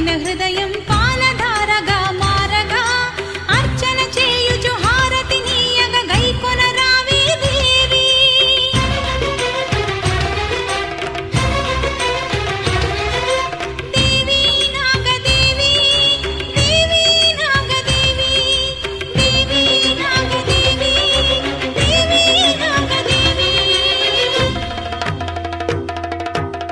दीनहृदय